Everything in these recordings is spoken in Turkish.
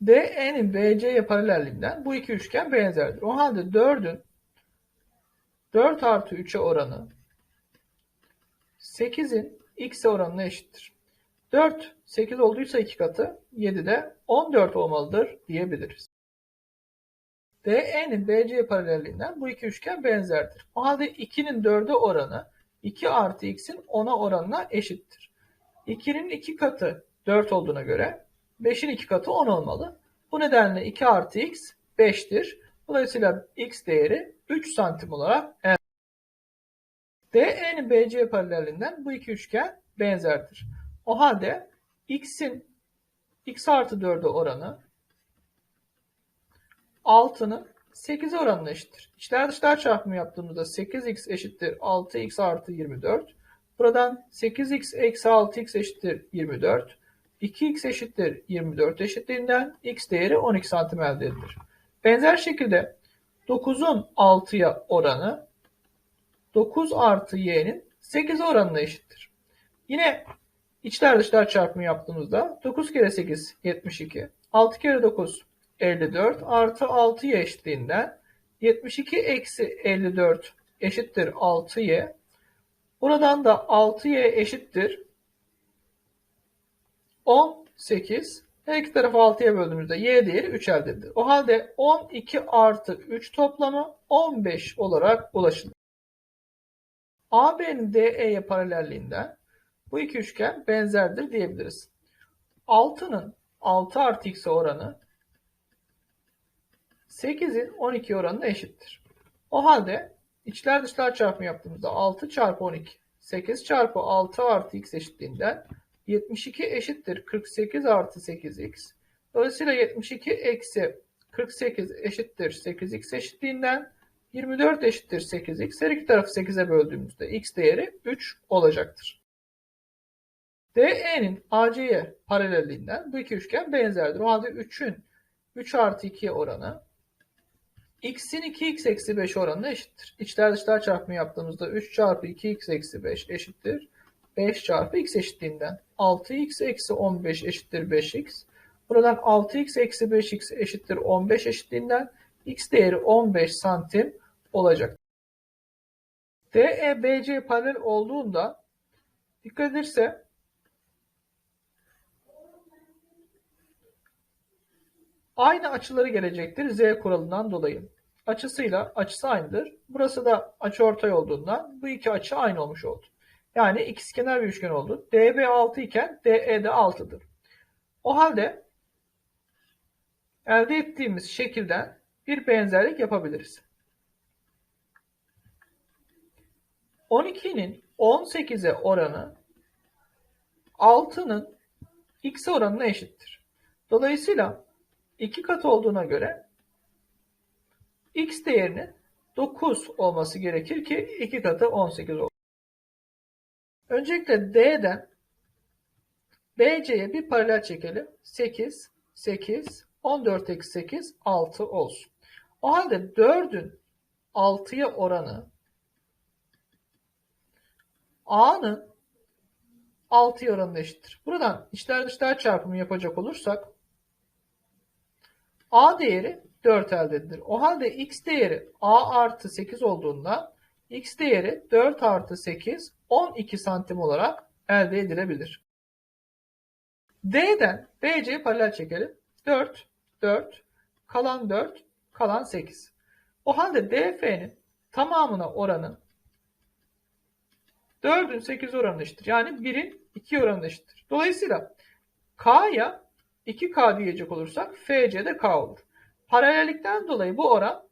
DE'nin BC'ye paralelliğinden bu iki üçgen benzerdir. O halde 4'ün 4 artı 3'e oranı 8'in x'e oranına eşittir. 4, 8 olduysa 2 katı 7 de 14 olmalıdır diyebiliriz. DE'nin BC paralelliğinden bu iki üçgen benzerdir. O halde 2'nin 4'e oranı 2 artı x'in 10'a oranına eşittir. 2'nin 2 katı 4 olduğuna göre 5'in 2 katı 10 olmalı. Bu nedenle 2 artı x 5'tir. Dolayısıyla x değeri 3 santim olarak elde DE'nin BC paralelinden bu iki üçgen benzerdir. O halde x'in x artı 4'e oranı 6'nın 8'e oranına eşittir. İçler dışlar çarpımı yaptığımızda 8x eşittir 6x artı 24. Buradan 8x eksi 6x eşittir 24. 2x eşittir 24 eşitliğinden x değeri 12 santim elde edilir. Benzer şekilde 9'un 6'ya oranı 9 artı y'nin 8 oranına eşittir. Yine içler dışlar çarpımı yaptığımızda 9 kere 8 72, 6 kere 9 54 artı 6y eşitliğinden 72 eksi 54 eşittir 6y. Buradan da 6y eşittir 18. Her iki tarafı 6'ya böldüğümüzde y değeri 3 elde edilir. O halde 12 artı 3 toplamı 15 olarak ulaşılır. AB'nin DE'ye paralelliğinden bu iki üçgen benzerdir diyebiliriz. 6'nın 6 artı x'e oranı 8'in 12 oranına eşittir. O halde içler dışlar çarpımı yaptığımızda 6 çarpı 12 8 çarpı 6 artı x eşitliğinden 72 eşittir 48 artı 8x. Dolayısıyla 72 eksi 48 eşittir 8x eşitliğinden 24 eşittir 8x. Her iki tarafı 8'e böldüğümüzde x değeri 3 olacaktır. DE'nin AC'ye paralelliğinden bu iki üçgen benzerdir. O halde 3'ün 3 artı 2 oranı x'in 2x eksi 5 oranına eşittir. İçler dışlar çarpımı yaptığımızda 3 çarpı 2x eksi 5 eşittir. 5 çarpı x eşitliğinden 6x eksi 15 eşittir 5x. Buradan 6x eksi 5x eşittir 15 eşitliğinden x değeri 15 santim olacak. DE BC paralel olduğunda dikkat edilirse aynı açıları gelecektir z kuralından dolayı. Açısıyla açısı aynıdır. Burası da açıortay olduğundan bu iki açı aynı olmuş oldu. Yani ikizkenar bir üçgen oldu. DB 6 iken DE de 6'dır. O halde elde ettiğimiz şekilden bir benzerlik yapabiliriz. 12'nin 18'e oranı 6'nın x'e oranına eşittir. Dolayısıyla 2 kat olduğuna göre x değerinin 9 olması gerekir ki 2 katı 18 olur. Öncelikle D'den BC'ye bir paralel çekelim. 8, 8, 14 eksi 8, 6 olsun. O halde 4'ün 6'ya oranı A'nın 6'ya oranına eşittir. Buradan içler dışlar çarpımı yapacak olursak A değeri 4 elde edilir. O halde X değeri A artı 8 olduğunda X değeri 4 artı 8 12 santim olarak elde edilebilir. D'den BC'ye paralel çekelim. 4, 4, kalan 4, kalan 8. O halde DF'nin tamamına oranı 4'ün 8 oranı eşittir. Yani 1'in 2 oranı eşittir. Dolayısıyla K'ya 2K diyecek olursak FC de K olur. Paralellikten dolayı bu oran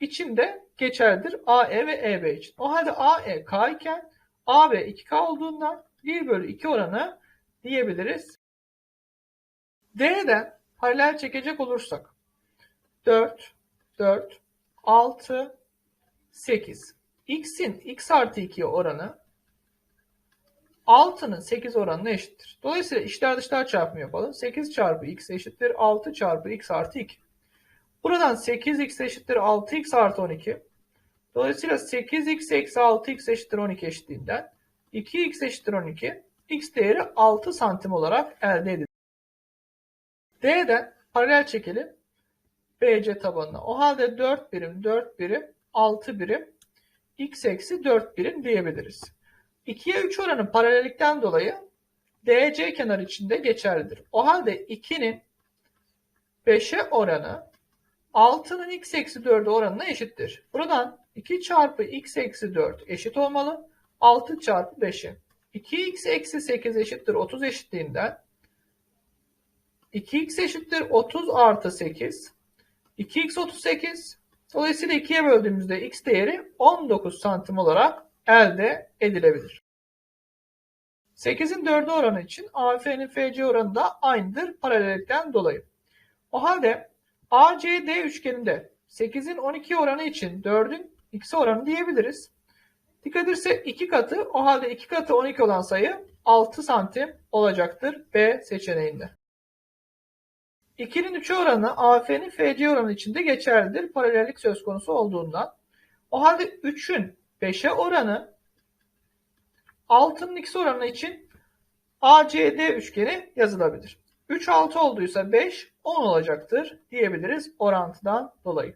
içinde geçerlidir AE ve EB için. O halde AE K iken AB 2K olduğundan 1 bölü 2 oranı diyebiliriz. D'den paralel çekecek olursak 4, 4, 6, 8. X'in x artı 2'ye oranı 6'nın 8 oranına eşittir. Dolayısıyla içler dışlar çarpımı yapalım. 8 çarpı x eşittir 6 çarpı x artı 2. Buradan 8x eşittir 6x artı 12. Dolayısıyla 8x eksi 6x eşittir 12 eşitliğinden 2x eşittir 12. x değeri 6 santim olarak elde edilir. D'den paralel çekelim BC tabanına. O halde 4 birim, 4 birim, 6 birim, x eksi 4 birim diyebiliriz. 2'ye 3 oranı paralellikten dolayı DC kenar içinde geçerlidir. O halde 2'nin 5'e oranı 6'nın x eksi 4'e oranına eşittir. Buradan 2 çarpı x eksi 4 eşit olmalı. 6 çarpı 5'e. 2x eksi 8 eşittir 30 eşitliğinden 2x eşittir 30 artı 8. 2x 38. Dolayısıyla 2'ye böldüğümüzde x değeri 19 santim olarak elde edilebilir. 8'in 4'e oranı için AF'nin FC oranı da aynıdır paralellikten dolayı. O halde ACD üçgeninde 8'in 12 oranı için 4'ün x oranı diyebiliriz. Dikkat ederse 2 katı o halde 2 katı 12 olan sayı 6 santim olacaktır B seçeneğinde. 2'nin 3'e oranı AF'nin FC oranı içinde geçerlidir paralellik söz konusu olduğundan. O halde 3'ün 5'e oranı 6'nın x oranı için ACD üçgeni yazılabilir. 3 6 olduysa 5 10 olacaktır diyebiliriz orantıdan dolayı.